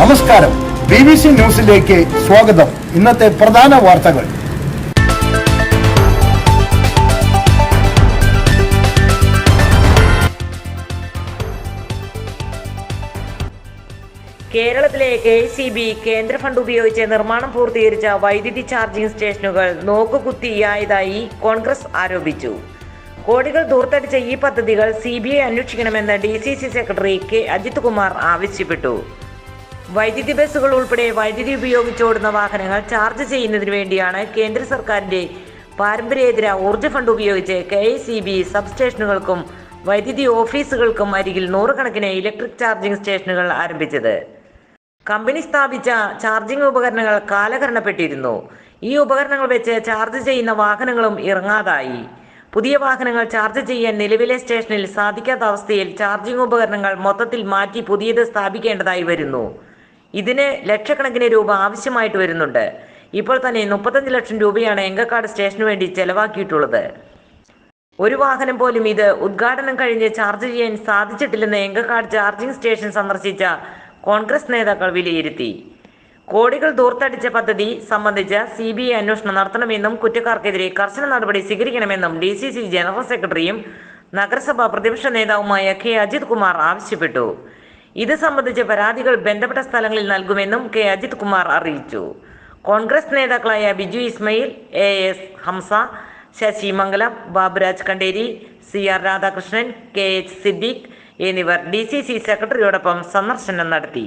നമസ്കാരം. B B C ന്യൂസിലേക്ക് സ്വാഗതം. ഇന്നത്തെ പ്രധാന വാർത്തകൾ. കേരളത്തിലെ കെ സി ബി കേന്ദ്ര ഫണ്ട് ഉപയോഗിച്ച് നിർമ്മാണം പൂർത്തീകരിച്ച വൈദ്യുതി ചാർജിംഗ് സ്റ്റേഷനുകൾ നോക്കുകുത്തിയായതായി കോൺഗ്രസ് ആരോപിച്ചു. കോടികൾ ദൂർത്തടിച്ച ഈ പദ്ധതികൾ സി ബി ഐ അന്വേഷിക്കണമെന്ന് D C C secretary K. Ajith Kumar ആവശ്യപ്പെട്ടു. വൈദ്യുതി ബസ്സുകൾ ഉൾപ്പെടെ വൈദ്യുതി ഉപയോഗിച്ചോടുന്ന വാഹനങ്ങൾ ചാർജ് ചെയ്യുന്നതിന് വേണ്ടിയാണ് കേന്ദ്ര സർക്കാരിന്റെ പാരമ്പര്യേതര ഊർജ ഫണ്ട് ഉപയോഗിച്ച് കെ സി ബി സബ്സ്റ്റേഷനുകൾക്കും വൈദ്യുതി ഓഫീസുകൾക്കും അരികിൽ നൂറുകണക്കിന് ഇലക്ട്രിക് ചാർജിംഗ് സ്റ്റേഷനുകൾ ആരംഭിച്ചത്. കമ്പനി സ്ഥാപിച്ച ചാർജിംഗ് ഉപകരണങ്ങൾ കാലഹരണപ്പെട്ടിരുന്നു. ഈ ഉപകരണങ്ങൾ വെച്ച് ചാർജ് ചെയ്യുന്ന വാഹനങ്ങളും ഇറങ്ങാതായി. പുതിയ വാഹനങ്ങൾ ചാർജ് ചെയ്യാൻ നിലവിലെ സ്റ്റേഷനിൽ സാധിക്കാത്ത അവസ്ഥയിൽ ചാർജിംഗ് ഉപകരണങ്ങൾ മൊത്തത്തിൽ മാറ്റി പുതിയത് സ്ഥാപിക്കേണ്ടതായി വരുന്നു. ഇതിന് ലക്ഷക്കണക്കിന് രൂപ ആവശ്യമായിട്ട് വരുന്നുണ്ട്. ഇപ്പോൾ തന്നെ മുപ്പത്തഞ്ച് ലക്ഷം രൂപയാണ് എങ്കക്കാട് സ്റ്റേഷനു വേണ്ടി ചെലവാക്കിയിട്ടുള്ളത്. ഒരു വാഹനം പോലും ഇത് ഉദ്ഘാടനം കഴിഞ്ഞ് ചാർജ് ചെയ്യാൻ സാധിച്ചിട്ടില്ലെന്ന് എങ്കക്കാട് ചാർജിംഗ് സ്റ്റേഷൻ സന്ദർശിച്ച കോൺഗ്രസ് നേതാക്കൾ വിലയിരുത്തി. കോടികൾ ദൂർത്തടിച്ച പദ്ധതി സംബന്ധിച്ച് സി ബി ഐ അന്വേഷണം നടത്തണമെന്നും കുറ്റക്കാർക്കെതിരെ കർശന നടപടി സ്വീകരിക്കണമെന്നും ഡി സി സി ജനറൽ സെക്രട്ടറിയും നഗരസഭാ പ്രതിപക്ഷ നേതാവുമായ കെ അജിത് കുമാർ ആവശ്യപ്പെട്ടു. ഇത് സംബന്ധിച്ച പരാതികൾ ബന്ധപ്പെട്ട സ്ഥലങ്ങളിൽ നൽകുമെന്നും കെ. അജിത് കുമാർ അറിയിച്ചു. കോൺഗ്രസ് നേതാക്കളായ Biju Ismail A. S. Hamsa Sasi Mangalam Baburaj Kanderi C. R. Radhakrishnan K. H. Siddique എന്നിവർ ഡി സി സി സെക്രട്ടറിയോടൊപ്പം സന്ദർശനം നടത്തി.